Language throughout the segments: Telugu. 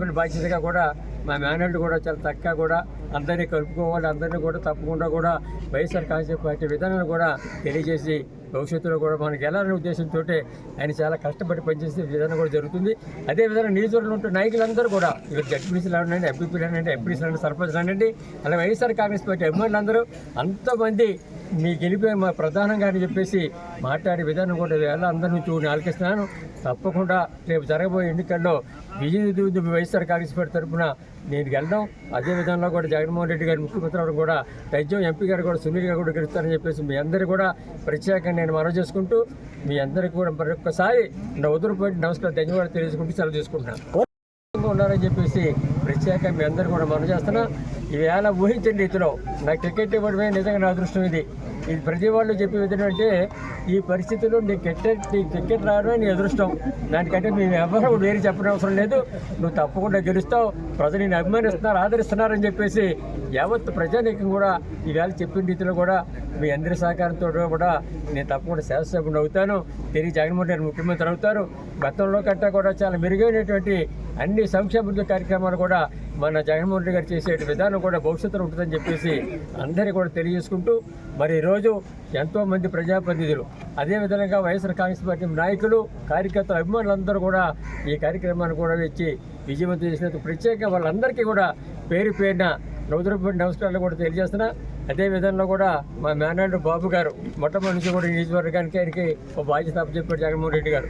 చెప్పిన బాధ్యతగా కూడా మా మేనల్డ్ కూడా చాలా చక్కగా కూడా అందరినీ కలుపుకోవాలి అందరినీ కూడా తప్పకుండా కూడా వైఎస్ఆర్ కాంగ్రెస్ పార్టీ విధానాలు కూడా తెలియజేసి భవిష్యత్తులో కూడా మనకి వెళ్ళాలనే ఉద్దేశంతో ఆయన చాలా కష్టపడి పనిచేసే విధానం కూడా జరుగుతుంది. అదేవిధంగా నియోజకవర్గంలో ఉంటే నాయకులందరూ కూడా ఇక్కడ జడ్పీసీలు అనండి ఎంపీపీలు అనండి ఎంపీసీలు అనండి సర్పంచ్లు అనండి అలా వైఎస్ఆర్ కాంగ్రెస్ పార్టీ అభిమానులందరూ అంతమంది మీ గెలిపే మా ప్రధానంగా అని చెప్పేసి మాట్లాడే విధానం కూడా వేళ అందరినీ చూడని ఆలకిస్తున్నాను. తప్పకుండా రేపు జరగబోయే ఎన్నికల్లో విజయ వైఎస్ఆర్ కాంగ్రెస్ పార్టీ తరఫున నేను వెళ్ళడం అదే విధంగా కూడా జగన్మోహన్ రెడ్డి గారు ముఖ్యమంత్రి అవడం కూడా రాజ్యం ఎంపీ గారు కూడా సునీల్ గారు కూడా గెలుస్తారని చెప్పేసి మీ అందరూ కూడా ప్రత్యేకంగా నేను మనవి చేసుకుంటూ మీ అందరికీ కూడా మరొకసారి నా వదులుపోయి నమస్కారం ధన్యవాదాలు తెలియజేసుకుంటూ సెలవు చేసుకుంటున్నాను ఉన్నారని చెప్పేసి ప్రత్యేకంగా మీ అందరూ కూడా మనం చేస్తున్నా. ఈవేళ ఊహించిన రీతిలో నాకు టికెట్ ఇవ్వడమే నిజంగా నా అదృష్టం ఇది. ఇది ప్రతి వాళ్ళు చెప్పే ఏంటంటే ఈ పరిస్థితుల్లో నీ క్రికెట్ నీ క్రికెట్ రావడమే నీ అదృష్టం. దానికంటే మేము ఎవరు వేరే చెప్పడం అవసరం లేదు. నువ్వు తప్పకుండా గెలుస్తావు. ప్రజలు నేను అభిమానిస్తున్నారు ఆదరిస్తున్నారని చెప్పేసి యావత్ ప్రజానీకం కూడా ఈవేళ చెప్పిన రీతిలో కూడా మీ అందరి సహకారంతో కూడా నేను తప్పకుండా శాసనసభ్యుడు అవుతాను. తిరిగి జగన్మోహన్ రెడ్డి ముఖ్యమంత్రి అవుతారు. గతంలో కంటే కూడా చాలా మెరుగైనటువంటి అన్ని సంక్షేమ కార్యక్రమాలు కూడా మన జగన్మోహన్ రెడ్డి గారు చేసే విధానం కూడా భవిష్యత్తులో ఉంటుందని చెప్పేసి అందరికీ కూడా తెలియజేసుకుంటూ మరి ఈరోజు ఎంతోమంది ప్రజాప్రతినిధులు అదేవిధంగా వైఎస్ఆర్ కాంగ్రెస్ పార్టీ నాయకులు కార్యకర్తలు అభిమానులందరూ కూడా ఈ కార్యక్రమాన్ని కూడా ఇచ్చి విజయవంతం చేసినందుకు ప్రత్యేకంగా వాళ్ళందరికీ కూడా పేరు పేరిన నూతనపూడి నమస్కారాలు కూడా తెలియజేస్తున్నా. అదే విధంగా కూడా మా మేనాడు బాబు గారు మొట్టమొదటి నుంచి కూడా నియోజకవర్గానికి ఆయనకి ఒక బాధ్యత అప్పచెప్పాడు జగన్మోహన్ రెడ్డి గారు.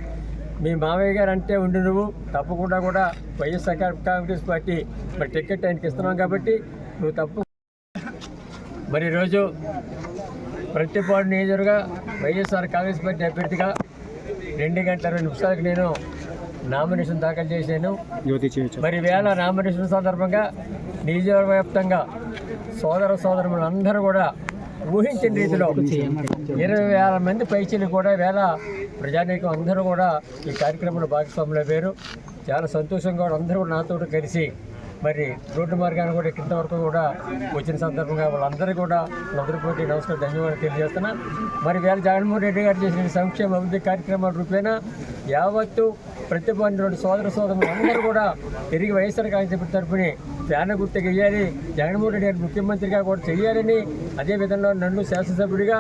మీ మావయ్య గారు అంటే ఉండి నువ్వు. తప్పకుండా కూడా వైఎస్ఆర్ కాంగ్రెస్ పార్టీ మరి టికెట్ ఆయనకి ఇస్తున్నాం కాబట్టి నువ్వు తప్పు. మరి ఈరోజు ప్రతిపాడు నియోజకవర్గ వైఎస్ఆర్ కాంగ్రెస్ పార్టీ అభ్యర్థిగా రెండు గంటల రెండు నిమిషాలకు నేను నామినేషన్ దాఖలు చేశాను. మరి వేళ నామినేషన్ సందర్భంగా నియోజకవర్గ వ్యాప్తంగా సోదర సోదరులు అందరూ కూడా ఊహించిన రీతిలో ఇరవై వేల మంది పైచీలు కూడా వేళ ప్రజానీకం అందరూ కూడా ఈ కార్యక్రమంలో భాగస్వాములు అయ్యారు చాలా సంతోషంగా కూడా అందరూ నాతో కలిసి మరి రోడ్డు మార్గాన్ని కూడా కింద వరకు కూడా వచ్చిన సందర్భంగా వాళ్ళందరూ కూడా నదురుపోటీ నమస్కారం ధన్యవాదాలు తెలియజేస్తున్నా. మరి వేళ జగన్మోహన్ రెడ్డి గారు చేసిన సంక్షేమ అభివృద్ధి కార్యక్రమాల రూపేణా యావత్తు ప్రతిభటువంటి సోదర సోదరులు అందరూ కూడా తిరిగి వైఎస్ఆర్ కాంగ్రెస్ తరఫుని ప్యాన గుర్తు చేయాలి జగన్మోహన్ రెడ్డి గారు ముఖ్యమంత్రిగా కూడా చేయాలని అదేవిధంగా నన్ను శాసనసభ్యుడిగా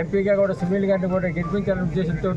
ఎంపీగా కూడా సునీల్ గారిని కూడా గెలిపించాలనే ఉద్దేశంతో